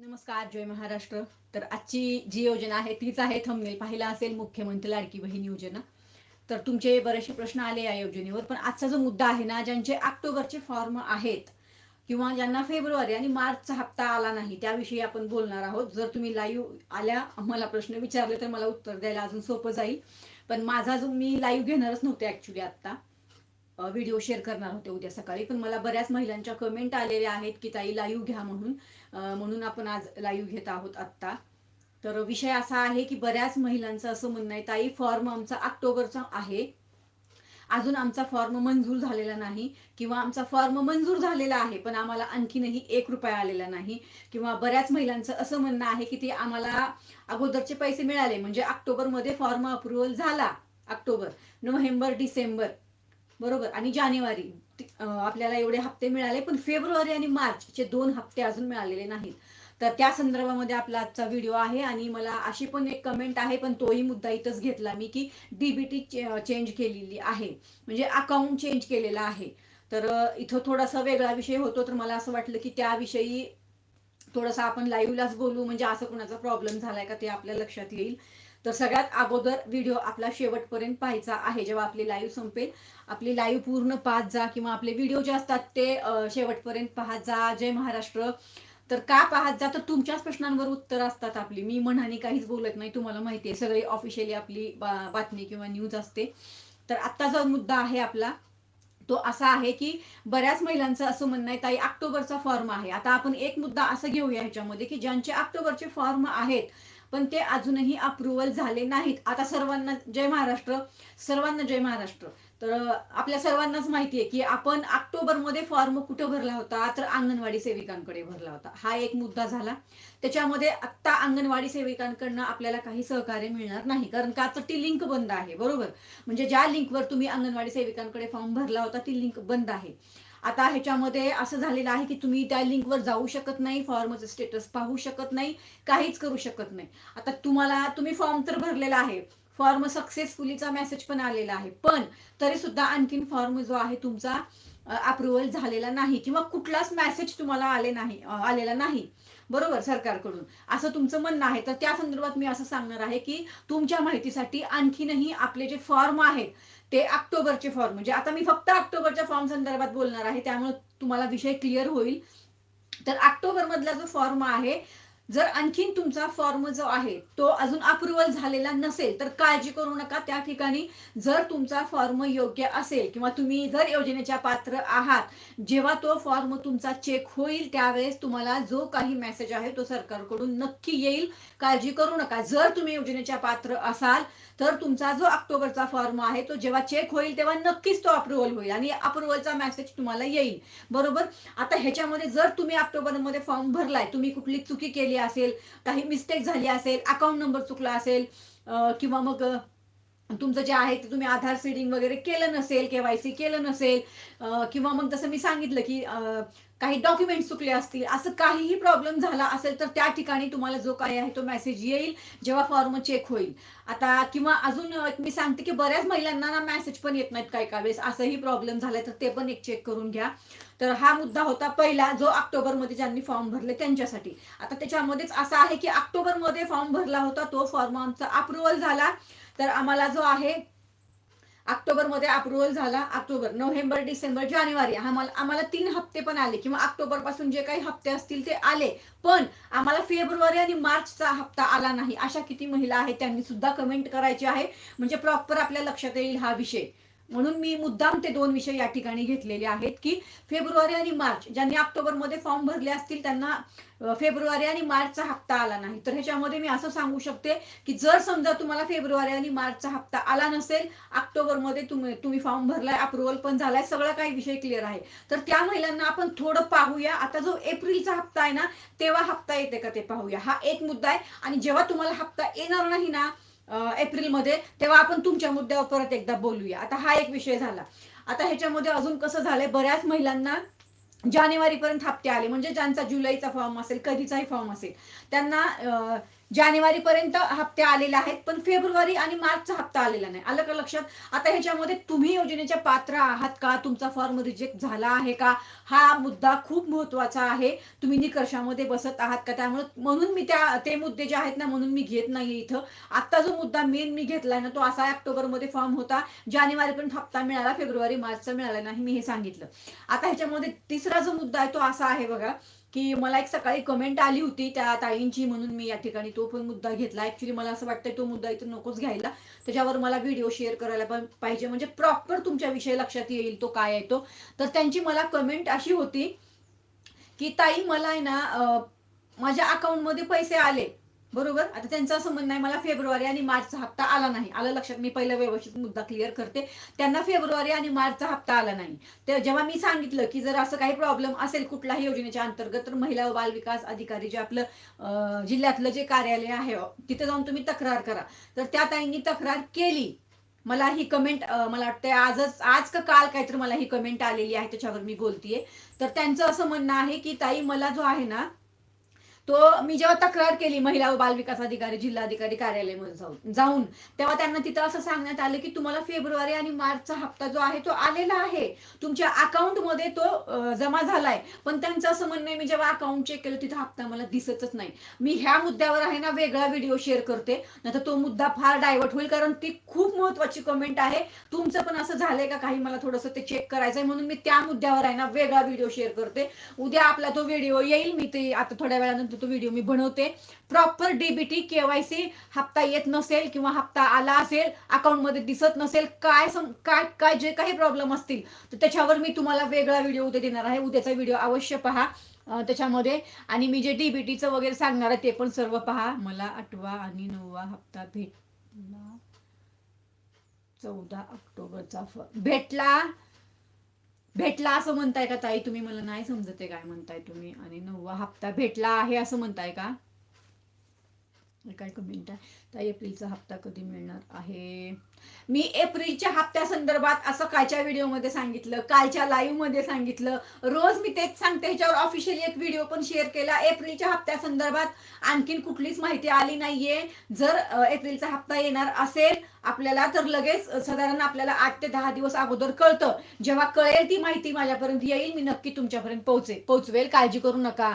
नमस्कार जय महाराष्ट्र. तर आजची जी योजना आहे तीच आहे थंबनेल पाहिला असेल मुख्यमंत्री लाडकी बहीण योजना. तर तुमचे बरेचसे प्रश्न आले या योजनेवर पण आजचा जो मुद्दा आहे ना ज्यांचे ऑक्टोबरचे फॉर्म आहेत किंवा ज्यांना फेब्रुवारी आणि मार्चचा हप्ता आला नाही त्याविषयी आपण बोलणार आहोत. जर तुम्ही लाईव्ह आल्या मला प्रश्न विचारले तर मला उत्तर द्यायला अजून सोपं जाईल. पण माझा जो मी लाईव्ह घेणारच नव्हते ऍक्च्युली आत्ता. व्हिडिओ शेअर करणार होते उद्या सकाळी. पण मला बऱ्याच महिलांच्या कमेंट आलेल्या आहेत की ताई लाईव्ह घ्या म्हणून. म्हणून आपण आज लाईव्ह घेत आहोत आत्ता. तर विषय असा आहे की बऱ्याच महिलांचं असं म्हणणं आहे ताई फॉर्म आमचा ऑक्टोबरचा आहे. अजून आमचा फॉर्म मंजूर झालेला नाही किंवा आमचा फॉर्म मंजूर झालेला आहे पण आम्हाला आणखीनही एक रुपया आलेला नाही. किंवा बऱ्याच महिलांचं असं म्हणणं आहे की ते आम्हाला अगोदरचे पैसे मिळाले म्हणजे ऑक्टोबरमध्ये फॉर्म अप्रुव्हल झाला. October November December. बरोबर. आणि जानेवारी आपल्याला एवढे हप्ते मिळाले पण फेब्रुवारी आणि मार्चचे दोन हप्ते अजून मिळालेले नाहीत. तर त्या संदर्भामध्ये आपला आजचा व्हिडिओ आहे आणि मला अशी पण एक कमेंट आहे पण तोही मुद्दा इथंच घेतला मी की डीबीटी चेंज केलेली आहे. म्हणजे अकाउंट चेंज केलेलं आहे. तर इथं थोडासा वेगळा विषय होतो तर मला असं वाटलं की त्याविषयी थोडंसं आपण लाईव्हलाच बोलू. म्हणजे असं कोणाचा प्रॉब्लेम झालाय का ते आपल्या लक्षात येईल. तर सगळ्यात अगोदर व्हिडिओ आपला शेवटपर्यंत पाहायचा आहे. जेव्हा आपली लाईव्ह संपेल आपली लाईव्ह पूर्ण पाहत जा किंवा आपले व्हिडिओ जे असतात ते शेवटपर्यंत पाहत जा. जय महाराष्ट्र. तर का पाहत जा? तर तुमच्याच प्रश्नांवर उत्तर असतात आपली. मी म्हणाने काहीच बोलत नाही तुम्हाला माहिती आहे. सगळी ऑफिशियली आपली बातमी किंवा न्यूज असते. तर आत्ता जो मुद्दा आहे आपला तो असा आहे की बऱ्याच महिलांचं असं म्हणणं आहे ताई ऑक्टोबरचा फॉर्म आहे. आता आपण एक मुद्दा असं घेऊया ह्याच्यामध्ये की ज्यांचे ऑक्टोबरचे फॉर्म आहेत पण ते अजूनही अप्रुव्हल झाले नाहीत. आता सर्वांना जय महाराष्ट्र सर्वांना जय महाराष्ट्र. तर आपल्या सर्वांनाच माहिती आहे की आपण ऑक्टोबरमध्ये फॉर्म कुठं भरला होता तर अंगणवाडी सेविकांकडे भरला होता. हा एक मुद्दा झाला. त्याच्यामध्ये आत्ता अंगणवाडी सेविकांकडनं आपल्याला काही सहकार्य मिळणार नाही कारण का तर ती लिंक बंद आहे बरोबर? म्हणजे ज्या लिंकवर तुम्ही अंगणवाडी सेविकांकडे फॉर्म भरला होता ती लिंक बंद आहे. आता ह्याच्यामध्ये असं झालेलं आहे की तुम्ही त्या लिंकवर जाऊ शकत नाही फॉर्मचं स्टेटस पाहू शकत नाही काहीच करू शकत नाही. आता तुम्हाला तुम्ही फॉर्म तर भरलेला आहे फॉर्म सक्सेसफुलीचा मेसेज पण आलेला आहे. पण तरी सुद्धा आणखीन फॉर्म जो आहे तुमचा अप्रुव्हल झालेला नाही किंवा कुठलाच मेसेज तुम्हाला आले नाही आलेला नाही. बरोबर? सरकारकडून. असं तुमचं म्हणणं आहे. तर त्या संदर्भात मी असं सांगणार आहे की तुमच्या माहितीसाठी आणखीनही आपले जे फॉर्म आहेत ते ऑक्टोबरचे फॉर्म. म्हणजे आता मी फक्त ऑक्टोबरच्या फॉर्म संदर्भात बोलणार आहे. त्यामुळे तुम्हाला विषय क्लिअर होईल. तर ऑक्टोबर मधला जो फॉर्म आहे जर आणखीन तुमचा फॉर्म जो आहे तो अजून अप्रुव्हल झालेला नसेल तर काळजी करू नका. त्या ठिकाणी जर तुमचा फॉर्म योग्य असेल किंवा तुम्ही जर योजनेच्या पात्र आहात जेव्हा तो फॉर्म तुमचा चेक होईल त्यावेळेस तुम्हाला जो काही मेसेज आहे तो सरकारकडून नक्की येईल. काळजी करू नका. जर तुम्ही योजनेच्या पात्र असाल तर तुमचा जो ऑक्टोबरचा फॉर्म आहे तो जेव्हा चेक होईल तेव्हा नक्कीच तो अप्रुव्हल होईल आणि अप्रुव्हलचा मेसेज तुम्हाला येईल. बरोबर? आता ह्याच्यामध्ये जर तुम्ही ऑक्टोबरमध्ये फॉर्म भरलाय तुम्ही कुठली चुकी केली असेल काही मिस्टेक झाली असेल अकाउंट नंबर चुकला असेल किंवा मग तुमचं जे आहे ते तुम्ही आधार सीडिंग वगैरे केलं नसेल केवायसी केलं नसेल किंवा मग जसं मी सांगितलं की काही डॉक्युमेंट चुकले असतील असं काहीही प्रॉब्लेम झाला असेल तर त्या ठिकाणी तुम्हाला जो काही आहे तो मेसेज येईल जेव्हा फॉर्म चेक होईल. आता किंवा अजून मी सांगते की बऱ्याच महिलांना ना मेसेज पण येत नाहीत काही काही वेळेस. असंही प्रॉब्लेम झालाय तर ते पण एक चेक करून घ्या. तर हा मुद्दा होता पहिला जो ऑक्टोबरमध्ये ज्यांनी फॉर्म भरले त्यांच्यासाठी. आता त्याच्यामध्येच असं आहे की ऑक्टोबरमध्ये फॉर्म भरला होता तो फॉर्म आमचा अप्रुव्हल झाला. तर आम्हाला जो आहे ऑक्टोबरमध्ये अप्रुव्हल झाला ऑक्टोबर नोव्हेंबर डिसेंबर जानेवारी. आम्हाला आम्हाला तीन हप्ते पण आले किंवा ऑक्टोबरपासून जे काही हप्ते असतील ते आले. पण आम्हाला फेब्रुवारी आणि मार्चचा हप्ता आला नाही. अशा किती महिला आहेत त्यांनी सुद्धा कमेंट करायची आहे. म्हणजे प्रॉपर आपल्या लक्षात येईल हा विषय. म्हणून मी मुद्दाम ते दोन विषय या ठिकाणी घेतलेले आहेत की फेब्रुवारी आणि मार्च ज्यांनी ऑक्टोबरमध्ये फॉर्म भरले असतील त्यांना फेब्रुवारी आणि मार्चचा हप्ता आला नाही. तर ह्याच्यामध्ये मी असं सांगू शकते की जर समजा तुम्हाला फेब्रुवारी आणि मार्चचा हप्ता आला नसेल ऑक्टोबरमध्ये तुम्ही तुम्ही फॉर्म भरलाय अप्रुव्हल पण झालाय सगळा काही विषय क्लिअर आहे. तर त्या महिलांना आपण थोडं पाहूया. आता जो एप्रिलचा हप्ता आहे ना तेव्हा हप्ता येते का ते पाहूया. हा एक मुद्दा आहे. आणि जेव्हा तुम्हाला हप्ता येणार नाही ना एप्रिलमध्ये तेव्हा आपण तुमच्या मुद्द्यावर परत एकदा बोलूया. आता हा एक विषय झाला. आता ह्याच्यामध्ये अजून कसं झालंय? बऱ्याच महिलांना जानेवारी पर्यंत हप्ते आले. म्हणजे ज्यांचा जुलैचा फॉर्म असेल कधीचाही फॉर्म असेल त्यांना जानेवारीपर्यंत जानेवारी पर्यंत हप्ते आलेले आहेत पण फेब्रुवारी आणि मार्चचा हप्ता आलेला नाही. आलं का लक्षात? आता ह्याच्यामध्ये तुम्ही योजनेच्या पात्र आहात का? तुमचा फॉर्म रिजेक्ट झाला आहे का? हा मुद्दा खूप महत्त्वाचा आहे. तुम्ही निकर्षामध्ये बसत आहात का? त्यामुळे म्हणून मी त्या ते मुद्दे जे आहेत ना म्हणून मी घेत नाही इथं. आता जो मुद्दा मेन मी घेतलाय ना तो असा ऑक्टोबरमध्ये फॉर्म होता. जानेवारी पर्यंत हप्ता मिळाला फेब्रुवारी मार्चचा मिळाला नाही मी हे सांगितलं. आता ह्याच्यामध्ये तिसरा जो मुद्दा आहे तो असा आहे बघा. की मला एक सकाळी कमेंट आली होती त्या ताईंची म्हणून मी या ठिकाणी तो पण मुद्दा घेतला. ऍक्च्युली मला असं वाटतं तो मुद्दा इथं नकोच घ्यायला. त्याच्यावर मला व्हिडिओ शेअर करायला पण पाहिजे. म्हणजे प्रॉपर तुमच्याविषयी लक्षात येईल तो काय आहे तो. तर त्यांची मला कमेंट अशी होती की ताई मला आहे ना माझ्या अकाउंटमध्ये पैसे आले. बरोबर? आता त्यांचं असं म्हणणं आहे मला फेब्रुवारी आणि मार्चचा हप्ता आला नाही. आलं लक्षात? मी पहिलं व्यवस्थित मुद्दा क्लिअर करते. त्यांना फेब्रुवारी आणि मार्चचा हप्ता आला नाही. तर जेव्हा मी सांगितलं की जर असं काही प्रॉब्लेम असेल कुठल्याही योजनेच्या अंतर्गत तर महिला व बाल विकास अधिकारी जे आपलं जिल्ह्यातलं जे कार्यालय आहे तिथे जाऊन तुम्ही तक्रार करा. तर त्या ताईंनी तक्रार केली. मला ही कमेंट मला वाटतं आजच आज का काल काहीतरी मला ही कमेंट आलेली आहे त्याच्यावर मी बोलतीये. तर त्यांचं असं म्हणणं आहे की ताई मला जो आहे ना तो मी जेव्हा तक्रार केली महिला व बाल विकास अधिकारी जिल्हाधिकारी कार्यालयामध्ये जाऊन जाऊन तेव्हा त्यांना तिथं असं सांगण्यात आलं की तुम्हाला फेब्रुवारी आणि मार्चचा हप्ता जो आहे तो आलेला आहे. तुमच्या अकाउंटमध्ये तो जमा झालाय. पण त्यांचं असं म्हणणं आहे मी जेव्हा अकाउंट चेक केलं तिथं हप्ता मला दिसतच नाही. मी ह्या मुद्द्यावर आहे ना वेगळा व्हिडिओ शेअर करते. नाही तो मुद्दा फार डायव्हर्ट होईल कारण ती खूप महत्वाची कमेंट आहे. तुमचं पण असं झालंय का काही? मला थोडंसं ते चेक करायचंय म्हणून मी त्या मुद्द्यावर आहे ना वेगळा व्हिडिओ शेअर करते. उद्या आपला तो व्हिडिओ येईल मी ते आता थोड्या वेळानंतर तो व्हिडिओ मी बनवते. प्रॉपर डीबीटी केवायसी हप्ता येत नसेल किंवा हप्ता आला असेल अकाउंटमध्ये दिसत नसेल काय सम काय काय जे काही प्रॉब्लेम असतील तर त्याच्यावर मी तुम्हाला वेगळा व्हिडिओ उद्या देणार आहे. उद्याचा व्हिडिओ अवश्य पहा. त्याच्यामध्ये. आणि मी जे डीबीटीचं वगैरे सांगणार आहे ते पण सर्व पहा. मला आठवा आणि नववा हप्ता भेटला. चौदा ऑक्टोबरचा भेटला. भेटला असं म्हणताय का ताई? तुम्ही मला नाही समजते काय म्हणताय तुम्ही. आणि नववा हप्ता भेटला आहे असं म्हणताय का? काय कमेंट आहे ताई एप्रिलचा हप्ता कधी मिळणार आहे? मी एप्रिलच्या हप्त्या संदर्भात असं कालच्या व्हिडिओमध्ये सांगितलं कालच्या लाईव्हमध्ये सांगितलं. रोज मी तेच सांगते ह्याच्यावर ऑफिशियली एक व्हिडिओ पण शेअर केला. एप्रिलच्या हप्त्या संदर्भात आणखीन कुठलीच माहिती आली नाहीये. जर एप्रिलचा हप्ता येणार असेल आपल्याला तर लगेच साधारण आपल्याला आठ ते दहा दिवस अगोदर कळतं. जेव्हा कळेल ती माहिती माझ्यापर्यंत येईल मी नक्की तुमच्यापर्यंत पोहोचे पोहोचवेल. काळजी करू नका.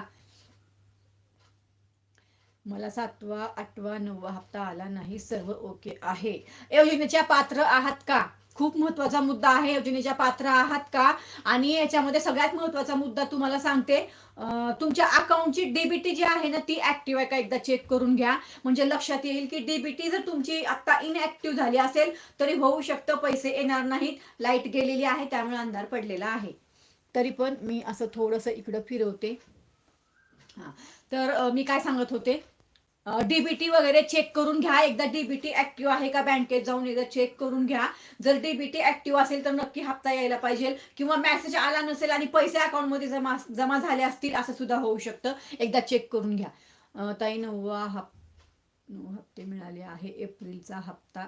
मला सातवा आठवा नववा हप्ता आला नाही सर्व ओके आहे. योजनेच्या पात्र आहात का? खूप महत्त्वाचा मुद्दा आहे योजनेच्या पात्र आहात का? आणि याच्यामध्ये सगळ्यात महत्त्वाचा मुद्दा तुम्हाला सांगते तुमच्या अकाउंटची डीबीटी जी आहे ना ती ऍक्टिव्ह आहे का? एकदा चेक करून घ्या. म्हणजे लक्षात येईल की डीबीटी जर तुमची आता इनऍक्टिव्ह झाली असेल तरी होऊ शकतं पैसे येणार नाहीत. लाइट गेलेली आहे त्यामुळे अंधार पडलेला आहे. तरी पण मी असं थोडंसं इकडं फिरवते. हा. तर मी काय सांगत होते? डीबीटी वगैरे चेक करून घ्या. एकदा डीबीटी ऍक्टिव्ह आहे का बँकेत जाऊन एकदा चेक करून घ्या. जर डीबीटी ऍक्टिव्ह असेल तर नक्की हप्ता यायला पाहिजे. किंवा मेसेज आला नसेल आणि पैसे अकाउंटमध्ये जमा जमा झाले असतील असं सुद्धा होऊ शकतं. एकदा चेक करून घ्या. ताई नववा हप नऊ हप्ते मिळाले आहे. एप्रिलचा हप्ता.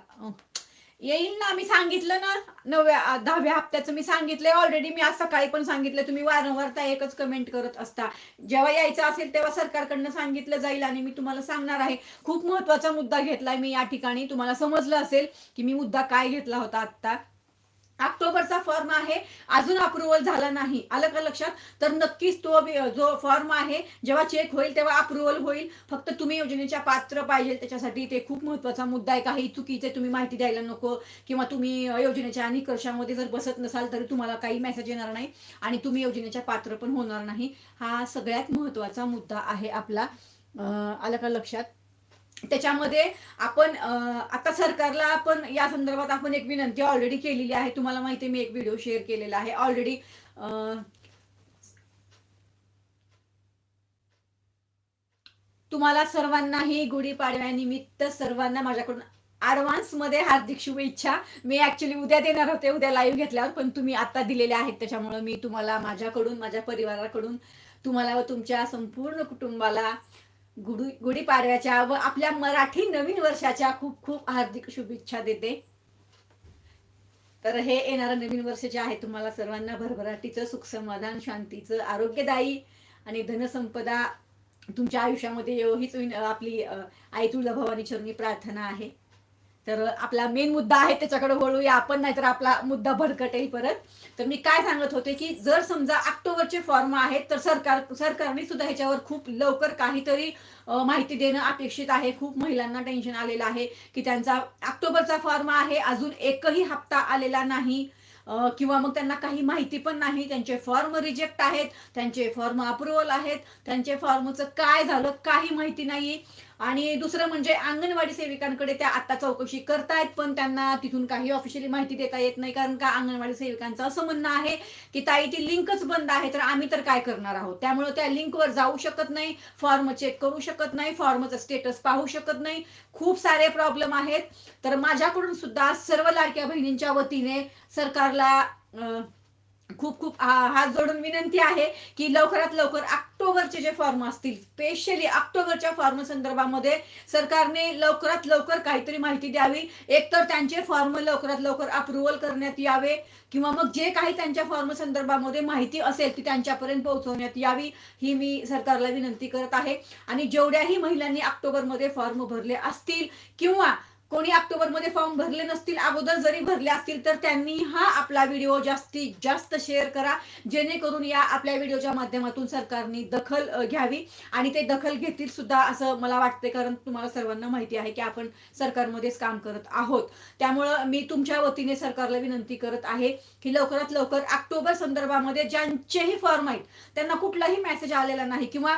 येईल ना मी सांगितलं ना नवव्या दहाव्या हप्त्याचं मी सांगितलंय. ऑलरेडी मी आज सकाळी पण सांगितलं तुम्ही वारंवार त्या एकच कमेंट करत असता. जेव्हा यायचं असेल तेव्हा सरकारकडनं सांगितलं जाईल आणि मी तुम्हाला सांगणार आहे. खूप महत्त्वाचा मुद्दा घेतलाय मी या ठिकाणी. तुम्हाला समजलं असेल की मी मुद्दा काय घेतला होता आत्ता. ऑक्टोबरचा फॉर्म आहे. अजून अप्रुव्हल झाला नाही. आलं का लक्षात? तर नक्कीच तो जो फॉर्म आहे जेव्हा चेक होईल तेव्हा अप्रुव्हल होईल. फक्त तुम्ही योजनेच्या पात्र पाहिजे. त्याच्यासाठी ते खूप महत्त्वाचा मुद्दा आहे. काही चुकीचे तुम्ही माहिती द्यायला नको किंवा तुम्ही योजनेच्या निकषामध्ये जर बसत नसाल तरी तुम्हाला काही मेसेज येणार नाही आणि तुम्ही योजनेच्या पात्र पण होणार नाही. हा सगळ्यात महत्त्वाचा मुद्दा आहे आपला. आलं का लक्षात? त्याच्यामध्ये आपण आता सरकारला आपण या संदर्भात आपण एक विनंती ऑलरेडी केलेली आहे. तुम्हाला माहिती आहे मी एक व्हिडिओ शेअर केलेला आहे. ऑलरेडी तुम्हाला सर्वांनाही गुढीपाडव्यानिमित्त सर्वांना माझ्याकडून ऍडव्हान्समध्ये हार्दिक शुभेच्छा. मी ऍक्च्युली उद्या देणार होते उद्या लाईव्ह घेतल्यावर पण तुम्ही आता दिलेल्या आहेत. त्याच्यामुळे मी तुम्हाला माझ्याकडून माझ्या परिवाराकडून तुम्हाला व तुमच्या संपूर्ण कुटुंबाला गुढी गुढीपाडव्याच्या व आपल्या मराठी नवीन वर्षाच्या खूप खूप हार्दिक शुभेच्छा देते. तर हे येणारं नवीन वर्ष जे आहे तुम्हाला सर्वांना भरभराटीचं सुख समाधान शांतीचं आरोग्यदायी आणि धनसंपदा तुमच्या आयुष्यामध्ये हीच आपली आई तुळजाभवानी चरणी प्रार्थना आहे. तर आपला मेन मुद्दा आहे त्याच्याकडे वळूया आपण नाहीतर आपला मुद्दा भरकटेल परत. तर मी काय सांगत होते की जर समजा ऑक्टोबरचे फॉर्म आहेत तर सरकार सरकारने सुद्धा ह्याच्यावर खूप लवकर काहीतरी माहिती देणं अपेक्षित आहे. खूप महिलांना टेन्शन आलेलं आहे की त्यांचा ऑक्टोबरचा फॉर्म आहे अजून एकही हप्ता आलेला नाही किंवा मग त्यांना काही माहिती पण नाही. त्यांचे फॉर्म रिजेक्ट आहेत त्यांचे फॉर्म अप्रुव्हल आहेत त्यांचे फॉर्मचं काय झालं काही माहिती नाही आणि दुसरं म्हणजे अंगणवाडी सेविकांकडे त्या आता चौकशी करतायत पण त्यांना तिथून काही ऑफिशियली माहिती देता येत नाही कारण का अंगणवाडी सेविकांचं असं म्हणणं आहे की ताई ती लिंकच बंद आहे तर आम्ही तर काय करणार आहोत? त्यामुळे त्या लिंकवर जाऊ शकत नाही फॉर्म चेक करू शकत नाही फॉर्मचं स्टेटस पाहू शकत नाही. खूप सारे प्रॉब्लेम आहेत. तर माझ्याकडून सुद्धा सर्व लाडक्या बहिणींच्या वतीने सरकारला खूप खूप हा- हात जोडून विनंती आहे की लवकरात लवकर ऑक्टोबरचे जे फॉर्म असतील स्पेशली ऑक्टोबरच्या फॉर्म संदर्भामध्ये सरकारने लवकरात लवकर काहीतरी माहिती द्यावी. एकतर त्यांचे फॉर्म लवकरात लवकर अप्रुव्हल करण्यात यावे किंवा मग जे काही त्यांच्या फॉर्म संदर्भामध्ये माहिती असेल ती त्यांच्यापर्यंत पोहोचवण्यात यावी ही मी सरकारला विनंती करत आहे. आणि जेवढ्याही महिलांनी ऑक्टोबरमध्ये फॉर्म भरले असतील किंवा कोणी ऑक्टोबरमध्ये फॉर्म भरले नसतील अगोदर जरी भरले असतील तर त्यांनी हा आपला व्हिडिओ जास्तीत जास्त शेअर करा. जेणेकरून या आपल्या व्हिडिओच्या माध्यमातून सरकारने दखल घ्यावी. आणि ते दखल घेतील सुद्धा असं मला वाटते कारण तुम्हाला सर्वांना माहिती आहे की आपण सरकारमध्येच काम करत आहोत. त्यामुळं मी तुमच्या वतीने सरकारला विनंती करत आहे की लवकरात लवकर ऑक्टोबर संदर्भामध्ये ज्यांचेही फॉर्म आहेत त्यांना कुठलाही मेसेज आलेला नाही किंवा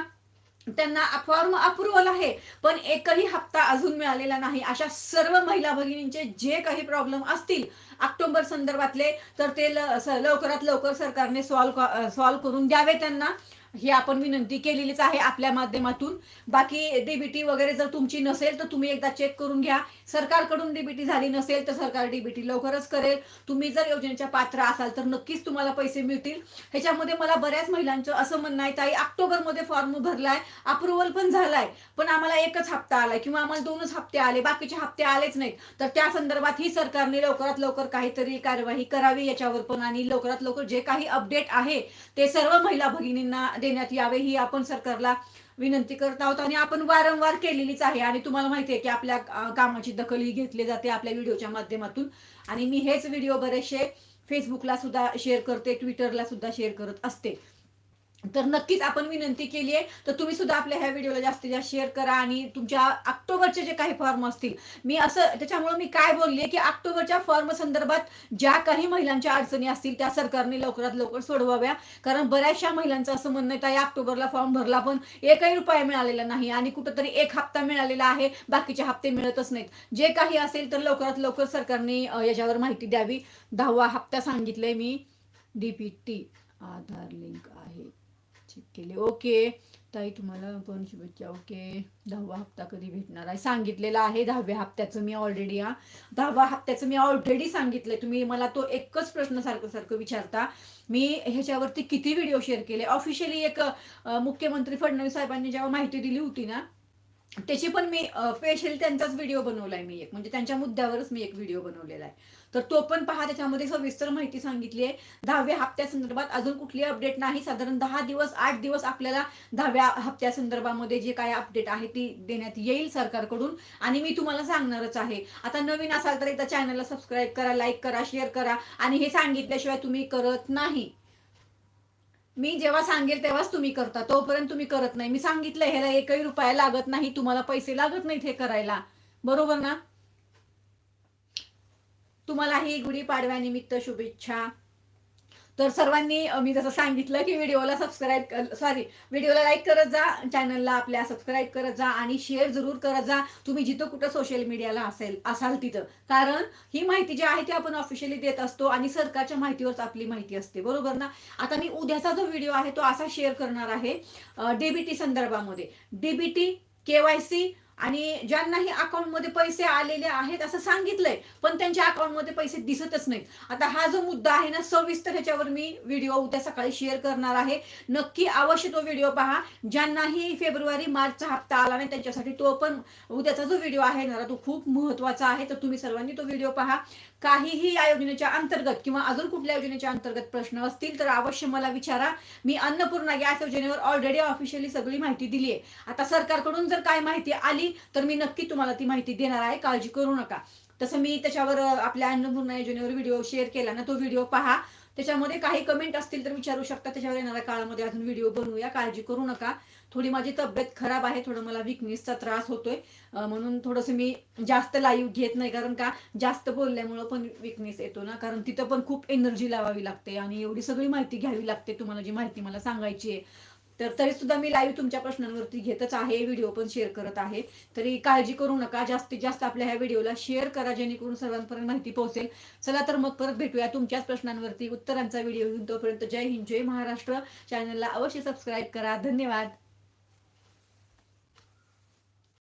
त्यांना फॉर्म अप्रुव्हल आहे. पण एकही हप्ता अजून मिळालेला नाही. अशा सर्व महिला भगिनींचे जे काही प्रॉब्लेम असतील ऑक्टोबर संदर्भातले तर ते लवकरात लवकर सरकारने सॉल्व सॉल्व करून द्यावे त्यांना. ही आपण विनंती केलेलीच आहे आपल्या माध्यमातून. बाकी डीबीटी वगैरे जर तुमची नसेल तर तुम्ही एकदा चेक करून घ्या. सरकारकडून डीबीटी झाली नसेल तर सरकार डीबीटी लवकरच करेल. तुम्ही जर योजनेच्या पात्र असाल तर नक्कीच तुम्हाला पैसे मिळतील. ह्याच्यामध्ये मला बऱ्याच महिलांचं असं म्हणणं आहे ताई ऑक्टोबरमध्ये फॉर्म भरलाय अप्रुव्हल पण झालाय पण आम्हाला एकच हप्ता आलाय किंवा आम्हाला दोनच हप्ते आले बाकीचे हप्ते आलेच नाहीत. तर त्या संदर्भात ही सरकारने लवकरात लवकर काहीतरी कार्यवाही करावी याच्यावर पण आणि लवकरात लवकर जे काही अपडेट आहे ते सर्व महिला भगिनींना देण्यात यावे ही आपण सरकारला विनंती करत आहोत आणि आपण वारंवार केलेलीच आहे. आणि तुम्हाला माहिती आहे की आपल्या कामाची दखल ही घेतली जाते आपल्या व्हिडिओच्या माध्यमातून. आणि मी हेच व्हिडिओ बरेचसे फेसबुकला सुद्धा शेअर करते ट्विटरला सुद्धा शेअर करत असते. तर नक्कीच आपण विनंती केली आहे. तर तुम्ही सुद्धा आपल्या ह्या व्हिडिओला जास्तीत जास्त शेअर करा आणि तुमच्या ऑक्टोबरचे जे काही फॉर्म असतील मी असं त्याच्यामुळे मी काय बोलले की ऑक्टोबरच्या फॉर्म संदर्भात ज्या काही महिलांच्या अडचणी असतील त्या सरकारने लवकरात लवकर सोडवाव्या. कारण बऱ्याचशा महिलांचं असं म्हणणं आहे त्या ऑक्टोबरला फॉर्म भरला पण एकही रुपया मिळालेला नाही आणि कुठंतरी एक हप्ता मिळालेला आहे बाकीचे हप्ते मिळतच नाहीत. जे काही असेल तर लवकरात लवकर सरकारने याच्यावर माहिती द्यावी. दहावा हप्ता सांगितलंय मी. डीपीटी आधार लिंक आहे. निश्चित केले. ओके. ताई तुम्हाला पण शुभेच्छा. ओके. दहावा हप्ता कधी भेटणार आहे? सांगितलेलं आहे दहाव्या हप्त्याचं मी ऑलरेडी हा. दहावा हप्त्याचं मी ऑलरेडी सांगितलंय. तुम्ही मला तो एकच प्रश्न सारखं सारखं विचारता. मी ह्याच्यावरती किती व्हिडिओ शेअर केले? ऑफिशियली एक मुख्यमंत्री फडणवीस साहेबांनी जेव्हा माहिती दिली होती ना त्याची पण मी स्पेशली त्यांचाच व्हिडिओ बनवलाय मी एक. म्हणजे त्यांच्या मुद्द्यावरच मी एक व्हिडिओ बनवलेला आहे. तर तो पण पहा त्याच्यामध्ये सविस्तर माहिती सांगितली आहे. दहाव्या हप्त्या संदर्भात अजून कुठली अपडेट नाही. साधारण दहा दिवस आठ दिवस आपल्याला दहाव्या हप्त्या संदर्भामध्ये जे काय अपडेट आहे ती देण्यात येईल सरकारकडून. आणि मी तुम्हाला सांगणारच आहे. आता नवीन असाल तर एकदा चॅनलला सबस्क्राईब करा लाईक करा शेअर करा. आणि हे सांगितल्याशिवाय तुम्ही करत नाही. मी जेव्हा सांगेल तेव्हाच तुम्ही करता. तोपर्यंत तुम्ही करत नाही. मी सांगितलं ह्याला एकही रुपया लागत नाही. तुम्हाला पैसे लागत नाहीत हे करायला. बरोबर ना? तुम्हाला ही गुढीपाडव्यानिमित्त शुभेच्छा. तर सर्वांनी मी जसं सांगितलं की व्हिडिओला सबस्क्राईब सॉरी व्हिडिओला लाईक करत जा चॅनलला आपल्या सबस्क्राईब करत जा आणि शेअर जरूर करत जा. तुम्ही जिथं कुठं सोशल मीडियाला असेल असाल तिथं. कारण ही माहिती जी आहे ती आपण ऑफिशियली देत असतो आणि सरकारच्या माहितीवरच आपली माहिती असते. बरोबर ना? आता मी उद्याचा जो व्हिडिओ आहे तो असा शेअर करणार आहे डीबीटी संदर्भामध्ये. डीबीटी केवायसी आणि ज्यांनाही अकाउंटमध्ये पैसे आलेले आहेत असं सांगितलंय पण त्यांच्या अकाउंटमध्ये पैसे दिसतच नाहीत. आता हा जो मुद्दा आहे ना सविस्तर ह्याच्यावर मी व्हिडिओ उद्या सकाळी शेअर करणार आहे. नक्की अवश्य तो व्हिडिओ पहा. ज्यांनाही फेब्रुवारी मार्चचा हप्ता आला नाही त्यांच्यासाठी तो पण उद्याचा जो व्हिडिओ आहे ना तो खूप महत्त्वाचा आहे. तर तुम्ही सर्वांनी तो व्हिडिओ पहा. काहीही या योजनेच्या अंतर्गत किंवा अजून कुठल्या योजनेच्या अंतर्गत प्रश्न असतील तर अवश्य मला विचारा. मी अन्नपूर्णा गॅस योजनेवर ऑलरेडी ऑफिशियली सगळी माहिती दिली आहे आता सरकारकडून जर काय माहिती आली तर मी नक्की तुम्हाला ती माहिती देणार आहे. काळजी करू नका. तसं मी त्याच्यावर आपल्या अन्नपूर्णा योजनेवर व्हिडिओ शेअर केला ना तो व्हिडिओ पहा. त्याच्यामध्ये काही कमेंट असतील तर विचारू शकता. त्याच्यावर येणाऱ्या काळामध्ये अजून व्हिडिओ बनवूया. काळजी करू नका. थोडी माझी तब्येत खराब आहे. थोडं मला विकनेसचा त्रास होतोय. म्हणून थोडंसं मी जास्त लाईव्ह घेत नाही. कारण का जास्त बोलल्यामुळं पण विकनेस येतो ना. कारण तिथं पण खूप एनर्जी लावावी लागते. आणि एवढी सगळी माहिती घ्यावी लागते. तुम्हाला जी माहिती मला सांगायची आहे. तर तरी सुद्धा मी लाईव्ह तुमच्या प्रश्नांवरती घेतच आहे व्हिडिओ पण शेअर करत आहे. तरी काळजी करू नका जास्तीत जास्त आपल्या ह्या व्हिडिओला शेअर करा जेणेकरून सर्वांपर्यंत माहिती पोहोचेल. चला तर मग परत भेटूया तुमच्याच प्रश्नांवरती. उत्तरांचा व्हिडिओ घेऊन तोपर्यंत जय हिंद जय महाराष्ट्र. चॅनलला अवश्य सबस्क्राईब करा. धन्यवाद.